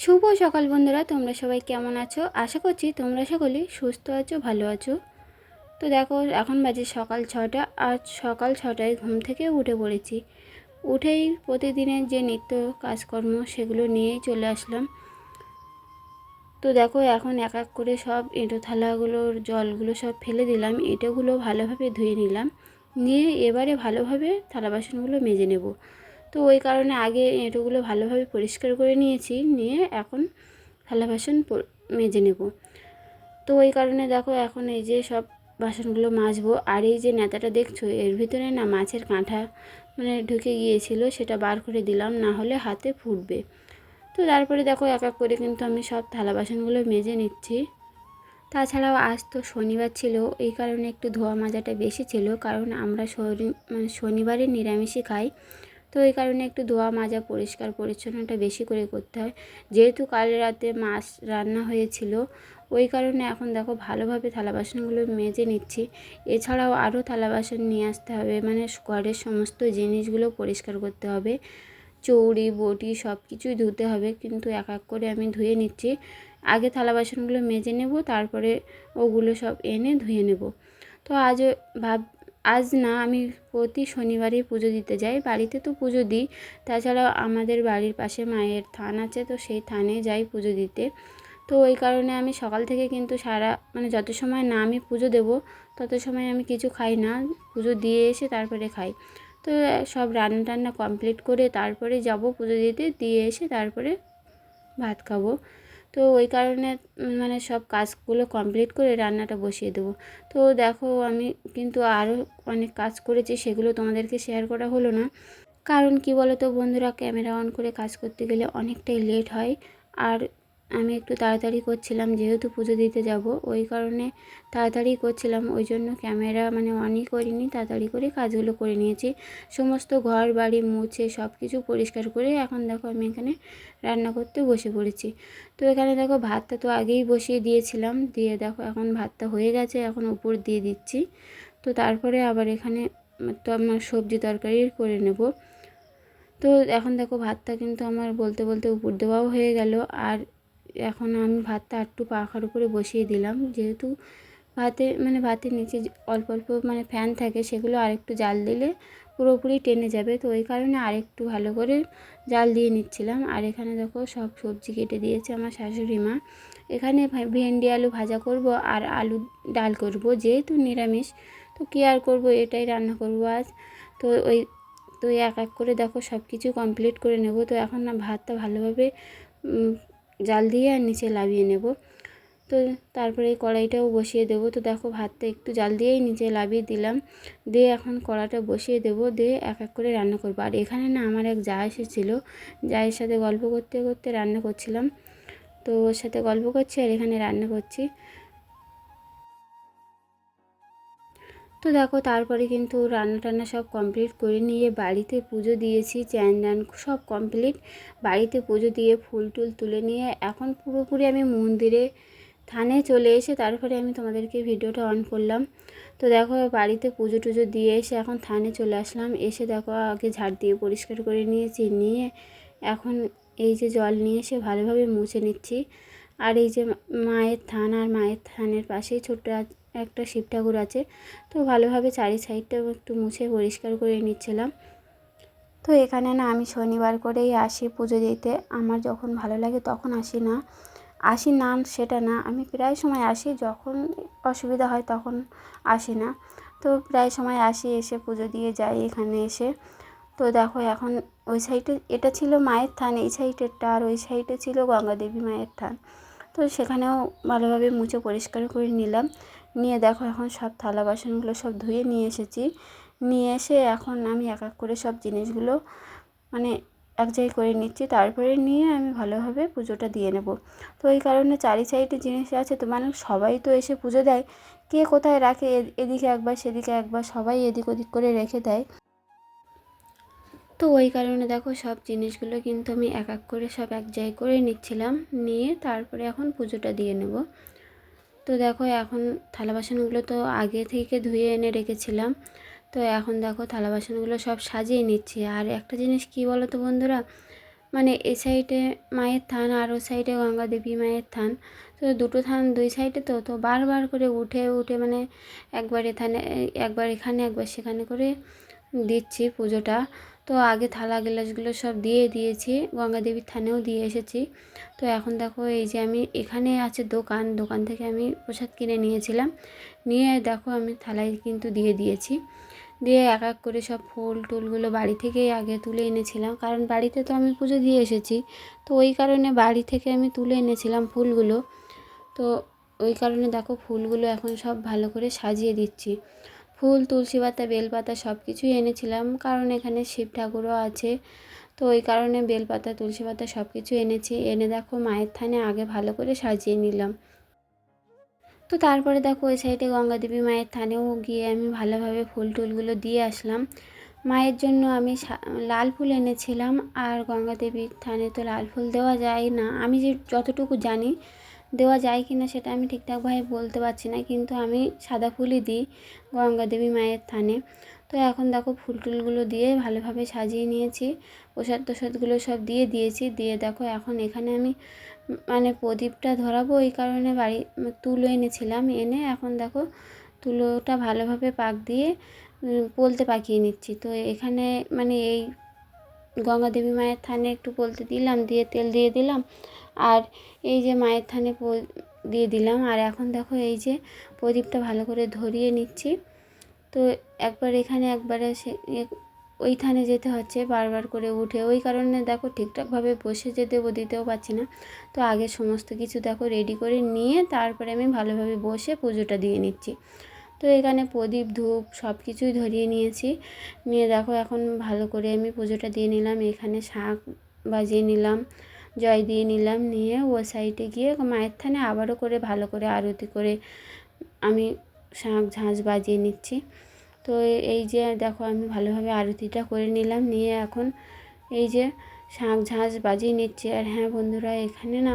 শুভ সকাল বন্ধুরা, তোমরা সবাই কেমন আছো? আশা করছি তোমরা সকলেই সুস্থ আছো, ভালো আছো। তো দেখো, এখন বাজে সকাল ছটা, আর সকাল ছটায় ঘুম থেকে উঠে পড়েছি। উঠেই প্রতিদিনের যে নিত্য কাজকর্ম, সেগুলো নিয়েই চলে আসলাম। তো দেখো, এখন এক এক করে সব এঁটো থালাগুলোর জলগুলো সব ফেলে দিলাম এঁটোগুলো ভালোভাবে ধুয়ে নিলাম। নিয়ে এবারে ভালোভাবে থালা বাসনগুলো মেজে নেব। তো ওই কারণে আগে এঁটোগুলো ভালোভাবে পরিষ্কার করে নিয়েছি, নিয়ে এখন থালা বাসন মেজে নেব। তো ওই কারণে দেখো এখন এই যে সব বাসনগুলো মাজবো, আর এই যে নেতাটা দেখছ, এর ভিতরে না মাছের কাঁঠা মানে ঢুকে গিয়েছিল, সেটা বার করে দিলাম, না হলে হাতে ফুটবে। তো তারপরে দেখো এক এক করে কিন্তু আমি সব থালা বাসনগুলো মেজে নিচ্ছি। তাছাড়াও আজ তো শনিবার ছিল, এই কারণে একটু ধোয়া মাজাটা বেশি ছিল, কারণ আমরা শনি- মানে শনিবারে নিরামিষই খাই। তো এই কারণে একটু ধোয়া মাজা পরিষ্কার পরিচ্ছন্নটা বেশি করে করতে হয়। যেহেতু কাল রাতে মাছ রান্না হয়েছিল, ওই কারণে এখন দেখো ভালোভাবে থালা বাসনগুলো মেজে নিচ্ছি। এছাড়াও আরও থালা বাসন নিয়ে আসতে হবে মানে ঘরের সমস্ত জিনিসগুলো পরিষ্কার করতে হবে। চৌড়ি, বটি সব কিছুই ধুতে হবে, কিন্তু এক এক করে আমি ধুয়ে নিচ্ছি। আগে থালা বাসনগুলো মেজে নেব, তারপরে ওগুলো সব এনে ধুয়ে নেব। তো আজও ভাব আজ না, আমি প্রতি শনিবারই পুজো দিতে যাই। বাড়িতে তো পুজো দিই। তাছাড়াও আমাদের বাড়ির পাশে মায়ের থান আছে, তো সেই থানে যাই পুজো দিতে। তো ওই কারণে আমি সকাল থেকে কিন্তু সারা মানে যত সময় না আমি পুজো দেব, তত সময় আমি কিছু খাই না। পুজো দিয়ে এসে তারপরে খাই। তো সব রান্না টান্না কমপ্লিট করে তারপরে যাব পুজো দিতে। দিয়ে এসে তারপরে ভাত খাব। তো ওই কারণে মানে সব কাজগুলো কমপ্লিট করে রান্নাটা বসিয়ে দেবো। তো দেখো আমি কিন্তু আরও অনেক কাজ করেছি, সেগুলো তোমাদেরকে শেয়ার করা হলো না। কারণ কি বলো তো বন্ধুরা ক্যামেরা অন করে কাজ করতে গেলে অনেকটাই লেট হয়। আর আমি একটু তাড়াতাড়ি করছিলাম, যেহেতু পুজো দিতে যাব, ওই কারণে তাড়াতাড়ি করছিলাম, ওই জন্য ক্যামেরা মানে অনই করিনি, তাড়াতাড়ি করে কাজগুলো করে নিয়েছি। সমস্ত ঘর, বাড়ি মুছে সব কিছু পরিষ্কার করে এখন দেখো আমি এখানে রান্না করতে বসে পড়েছি। তো এখানে দেখো ভাতটা তো আগেই বসিয়ে দিয়েছিলাম, দিয়ে দেখো এখন ভাতটা হয়ে গেছে, এখন উপর দিয়ে দিচ্ছি। তো তারপরে আবার এখানে তো আমার সবজি তরকারি করে নেব। তো এখন দেখো ভাতটা কিন্তু আমার বলতে বলতে উপর দেওয়াও হয়ে গেল, আর এখন আমি ভাতটা একটু পাখার উপরে বসিয়ে দিলাম। যেহেতু ভাতে মানে ভাতের নিচে অল্প অল্প মানে ফ্যান থাকে, সেগুলো আরেকটু জাল দিলে পুরোপুরি টেনে যাবে। তো ওই কারণে আরেকটু ভালো করে জাল দিয়ে নিচ্ছিলাম। আর এখানে দেখো সব সবজি কেটে দিয়েছে আমার শাশুড়ি মা। এখানে ভেন্ডি, আলু ভাজা করব আর আলু ডাল করব, যেহেতু নিরামিষ। তো কী আর করব? এটাই রান্না করব আজ। তো ওই, তো এক এক করে দেখো সব কিছু কমপ্লিট করে নেব। তো এখন না ভাতটা ভালোভাবে জাল দিয়ে আর নিচে লাভিয়ে নেব। তো তারপরে কড়াইটাও বসিয়ে দেবো। তো দেখো ভাতটা একটু জাল দিয়েই নিচে লাভিয়ে দিলাম। দিয়ে এখন কড়াটা বসিয়ে দেবো। দিয়ে এক এক করে রান্না করব। আর এখানে না আমার এক যা এসেছিল, জায়ের সাথে গল্প করতে করতে রান্না করছিলাম। তো ওর সাথে গল্প করছি আর এখানে রান্না করছি। তো দেখো তারপরে কিন্তু রান্না টান্না সব কমপ্লিট করে নিয়ে বাড়িতে পুজো দিয়েছি, চ্যান ড্যান সব কমপ্লিট বাড়িতে পুজো দিয়ে ফুল টুল তুলে নিয়ে এখন পুরোপুরি আমি মন্দিরে, থানে চলে এসে তারপরে আমি তোমাদেরকে ভিডিওটা অন করলাম। তো দেখো বাড়িতে পুজো টুজো দিয়ে এসে এখন থানে চলে আসলাম। এসে দেখো আগে ঝাড় দিয়ে পরিষ্কার করে নিয়েছি নিয়ে এখন এই যে জল নিয়ে এসে ভালোভাবে মুছে নিচ্ছি। আর এই যে মায়ের থান আর মায়ের থানের পাশেই ছোট্ট একটা শিব ঠাকুর আছে। তো ভালোভাবে চারি সাইডটা একটু মুছে পরিষ্কার করে নিচ্ছিলাম। তো এখানে না আমি শনিবার করেই আসি পুজো দিতে। আমার যখন ভালো লাগে তখন আসি না। আসি না সেটা না, আমি প্রায় সময় আসি। যখন অসুবিধা হয় তখন আসি না। তো প্রায় সময় আসি, এসে পুজো দিয়ে যাই এখানে এসে। তো দেখো এখন ওই সাইডে এটা ছিল মায়ের থান, এই সাইডেরটা আর ওই সাইডে ছিল গঙ্গা দেবী মায়ের থান। তো সেখানেও ভালোভাবে মুছে পরিষ্কার করে নিলাম। নিয়ে দেখো এখন সব থালা বাসনগুলো সব ধুয়ে নিয়ে এসেছি। নিয়ে এসে এখন আমি এক এক করে সব জিনিসগুলো মানে এক জায়গায় করে নিচ্ছি। তারপরে নিয়ে আমি ভালোভাবে পুজোটা দিয়ে নেব। তো এই কারণে চারি সাইডে জিনিস আছে তো মানে সবাই তো এসে পুজো দেয়। কে কোথায় রাখে? এদিকে একবার, সেদিকে একবার সবাই এদিক ওদিক করে রেখে দেয়। তো ওই কারণে দেখো সব জিনিসগুলো কিন্তু আমি এক এক করে সব এক জায়গায় করে নিচ্ছিলাম। নিয়ে তারপরে এখন পুজোটা দিয়ে নেব। তো দেখো এখন থালা বাসনগুলো তো আগে থেকে ধুয়ে এনে রেখেছিলাম। তো এখন দেখো থালা বাসনগুলো সব সাজিয়ে নিচ্ছি। আর একটা জিনিস কী বলো তো বন্ধুরা? মানে এ সাইডে মায়ের থান আর ও সাইডে গঙ্গা দেবী মায়ের থান। তো দুটো থান দুই সাইডে তো তো বারবার করে উঠে উঠে মানে একবার এখানে একবার এখানে, একবার সেখানে করে দিচ্ছি পুজোটা। তো আগে থালা গ্লাসগুলো সব দিয়ে দিয়েছি গঙ্গা দেবীর থানেও দিয়ে এসেছি। তো এখন দেখো এই যে আমি এখানে আছে দোকান দোকান থেকে আমি প্রসাদ কিনে নিয়েছিলাম। নিয়ে দেখো আমি থালায় কিন্তু দিয়ে দিয়েছি। দিয়ে এক এক করে সব ফুল টুলগুলো বাড়ি থেকেই আগে তুলে এনেছিলাম। কারণ বাড়িতে তো আমি পুজো দিয়ে এসেছি। তো ওই কারণে বাড়ি থেকে আমি তুলে এনেছিলাম ফুলগুলো। তো ওই কারণে দেখো ফুলগুলো এখন সব ভালো করে সাজিয়ে দিচ্ছি। ফুল, তুলসী পাতা, বেলপাতা সব কিছুই এনেছিলাম। কারণ এখানে শিব ঠাকুরও আছে। তো ওই কারণে বেলপাতা, তুলসী পাতা সব কিছু এনেছি। এনে দেখো মায়ের থানে আগে ভালো করে সাজিয়ে নিলাম। তো তারপরে দেখো ওই সাইডে গঙ্গা দেবী মায়ের থানেও গিয়ে আমি ভালোভাবে ফুল টুলগুলো দিয়ে আসলাম। মায়ের জন্য আমি লাল ফুল এনেছিলাম। আর গঙ্গা দেবীর থানে তো লাল ফুল দেওয়া যায় না। আমি যে যতটুকু জানি দেওয়া যায় কি না সেটা আমি ঠিকঠাকভাবে বলতে পারছি না, কিন্তু আমি সাদা ফুলই দিই গঙ্গা দেবী মায়ের থানে। তো এখন দেখো ফুল টুলগুলো দিয়ে ভালোভাবে সাজিয়ে নিয়েছি, প্রসাদ তোসাদগুলো সব দিয়ে দিয়েছি, দিয়ে দেখো এখন এখানে আমি মানে প্রদীপটা ধরাবো ওই কারণে বাড়ি তুলো এনেছিলাম এনে এখন দেখো তুলোটা ভালোভাবে পাক দিয়ে পোলতে পাকিয়ে নিচ্ছি। তো এখানে মানে এই গঙ্গা দেবী মায়ের থানে একটু পোলতে দিলাম, দিয়ে তেল দিয়ে দিলাম। আর এই যে মায়ের থানে দিয়ে দিলাম। আর এখন দেখো এই যে প্রদীপটা ভালো করে ধরিয়ে নিচ্ছি। তো একবার এখানে একবারে সে ওই থানে যেতে হচ্ছে বারবার করে উঠে। ওই কারণে দেখো ঠিকঠাকভাবে বসে যেতে দিতেও পারছি না। তো আগে সমস্ত কিছু দেখো রেডি করে নিয়ে তারপরে আমি ভালোভাবে বসে পুজোটা দিয়ে নিচ্ছি। তো এখানে প্রদীপ, ধূপ সব কিছুই ধরিয়ে নিয়েছি। নিয়ে দেখো এখন ভালো করে আমি পুজোটা দিয়ে নিলাম, এখানে শাঁখ বাজিয়ে নিলাম, জয় দিয়ে নিলাম, নিয়ে ও সাইডে গিয়ে মায়ের থানে আবারও করে ভালো করে আরতি করে আমি শাঁখ ঝাঁঝ বাজিয়ে নিচ্ছি। তো এই যে দেখো আমি ভালোভাবে আরতিটা করে নিলাম, নিয়ে এখন এই যে শাঁখ ঝাঁঝ বাজিয়ে নিচ্ছি। আর হ্যাঁ বন্ধুরা, এখানে না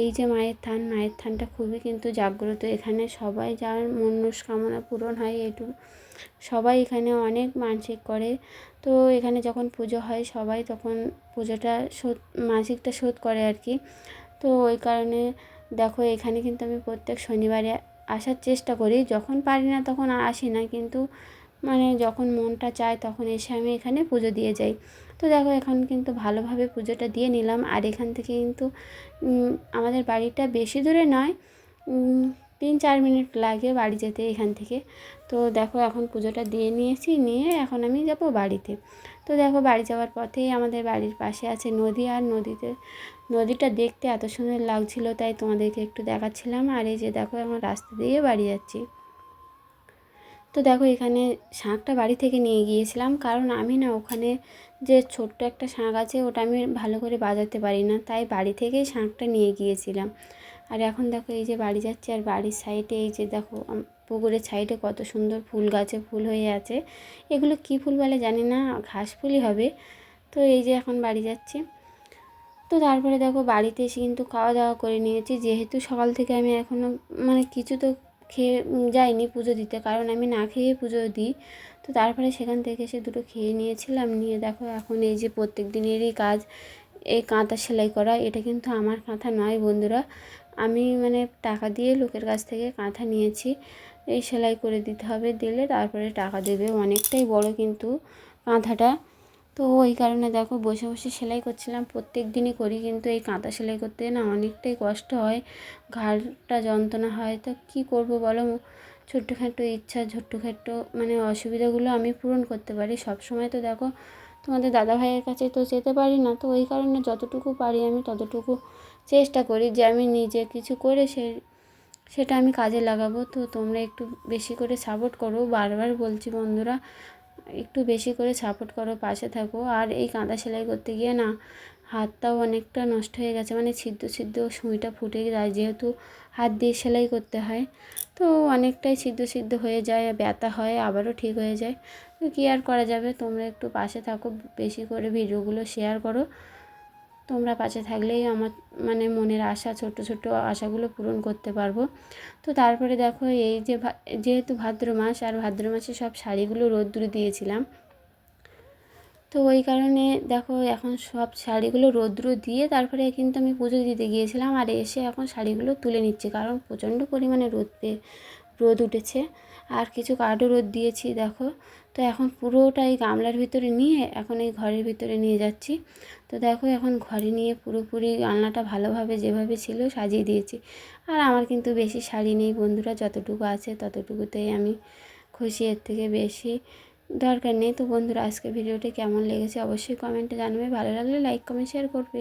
এই যে মায়ের থান, মায়ের থানটা খুবই কিন্তু জাগ্রত। এখানে সবাই যার মনস্কামনা পূরণ হয় একটু সবাই এখানে অনেক মানসিক করে। তো এখানে যখন পুজো হয়, সবাই তখন পুজোটা শোধ, মাসিকটা শোধ করে আর কি তো ওই কারণে দেখো, এখানে কিন্তু আমি প্রত্যেক শনিবারে আসার চেষ্টা করি। যখন পারি না তখন আসি না। কিন্তু মানে যখন মনটা চায় তখন এসে আমি এখানে পুজো দিয়ে যাই। তো দেখো এখন কিন্তু ভালোভাবে পুজোটা দিয়ে নিলাম। আর এখান থেকে কিন্তু আমাদের বাড়িটা বেশি দূরে নয় তিন চার মিনিট লাগে বাড়ি যেতে এখান থেকে। তো দেখো এখন পুজোটা দিয়ে নিয়েছি, নিয়ে এখন আমি যাব বাড়িতে। তো দেখো বাড়ি যাওয়ার পথেই আমাদের বাড়ির পাশে আছে নদী। আর নদীতে, নদীটা দেখতে এত সুন্দর লাগছিল, তাই তোমাদেরকে একটু দেখাচ্ছিলাম। আর এই যে দেখো এখন রাস্তা দিয়ে বাড়ি যাচ্ছি। তো দেখো এখানে শাঁখটা বাড়ি থেকে নিয়ে গিয়েছিলাম। কারণ আমি না ওখানে যে ছোট্ট একটা শাঁখ আছে ওটা আমি ভালো করে বাজাতে পারি না, তাই বাড়ি থেকেই শাঁখটা নিয়ে গিয়েছিলাম। আর এখন দেখো এই যে বাড়ি যাচ্ছে আর বাড়ির সাইডে এই যে দেখো পুকুরের সাইডে কত সুন্দর ফুল গাছে ফুল হয়ে আছে। এগুলো কী ফুল বলে জানি না, ঘাস ফুলই হবে। তো এই যে এখন বাড়ি যাচ্ছি। তো তারপরে দেখো বাড়িতে এসে কিন্তু খাওয়া দাওয়া করে নিয়েছি। যেহেতু সকাল থেকে আমি এখনও মানে কিছু তো খেয়ে যাইনি পুজো দিতে। কারণ আমি না খেয়ে পুজো দিই। তো তারপরে সেখান থেকে এসে দুটো খেয়ে নিয়েছিলাম। নিয়ে দেখো এখন এই যে প্রত্যেক দিনেরই কাজ, এই কাঁথা সেলাই করা, এটা কিন্তু আমার কাঁথা নয় বন্ধুরা। আমি মানে টাকা দিয়ে লোকের কাছ থেকে কাঁথা নিয়েছি। এই সেলাই করে দিতে হবে, দিলে তারপরে টাকা দেবে। অনেকটাই বড় কিন্তু কাঁথাটা। তো ওই কারণে দেখো বসে বসে সেলাই করছিলাম। প্রত্যেক দিনই করি কিন্তু এই কাঁথা সেলাই করতে না অনেকটাই কষ্ট হয়, ঘাড়টা যন্ত্রণা হয়। তো কী করব বলো? ছোট্টখাটো ইচ্ছা, ছোট্টখাটো মানে অসুবিধাগুলো আমি পূরণ করতে পারি। সব সময় তো দেখো তোমাদের দাদা ভাইয়ের কাছে তো যেতে পারি না। তো ওই কারণে যতটুকু পারি আমি ততটুকু চেষ্টা করি যে আমি নিজে কিছু করে সে, সেটা আমি কাজে লাগাবো। তো তোমরা একটু বেশি করে সাপোর্ট করো। বারবার বলছি বন্ধুরা একটু বেশি করে সাপোর্ট করো, পাশে থাকো। আর এই কাঁদা সেলাই করতে গিয়ে না, হাতটাও অনেকটা নষ্ট হয়ে গেছে। মানে ছিদ্র ছিদ্র সুঁইটা ফুটে যায়, যেহেতু হাত দিয়ে সেলাই করতে হয়। তো অনেকটাই ছিদ্র সিদ্ধ হয়ে যায়, ব্যথা হয়, আবারও ঠিক হয়ে যায়। তো কী আর করা যাবে? তোমরা একটু পাশে থাকো, বেশি করে ভিডিওগুলো শেয়ার করো। তোমরা পাশে থাকলেই আমার মানে মনের আশা ছোট ছোট আশাগুলো পূরণ করতে পারব। তো তারপরে দেখো এই যে যেহেতু ভাদ্র মাস আর ভাদ্র মাসে সব শাড়িগুলো রোদ্দুরে দিয়েছিলাম। তো ওই কারণে দেখো এখন সব শাড়িগুলো রৌদ্র দিয়ে তারপরে কিন্তু আমি পুজো দিতে গিয়েছিলাম আর এসে এখন শাড়িগুলো তুলে নিচ্ছি কারণ প্রচণ্ড পরিমাণে রোদ রোদ উঠেছে। আর কিছু কার্ডও রোদ দিয়েছি, দেখো। তো এখন পুরোটা এই গামলার ভিতরে নিয়ে এখন এই ঘরের ভিতরে নিয়ে যাচ্ছি। তো দেখো এখন ঘরে নিয়ে পুরোপুরি আলনাটা ভালোভাবে যেভাবে ছিল সাজিয়ে দিয়েছি। আর আমার কিন্তু বেশি শাড়ি নেই বন্ধুরা, যতটুকু আছে ততটুকুতেই আমি খুশি, এর থেকে বেশি দরকার নেই। তো বন্ধুরা আজকে ভিডিওটি কেমন লেগেছে অবশ্যই কমেন্টে জানাবে, ভালো লাগলে লাইক, কমেন্ট, শেয়ার করবে।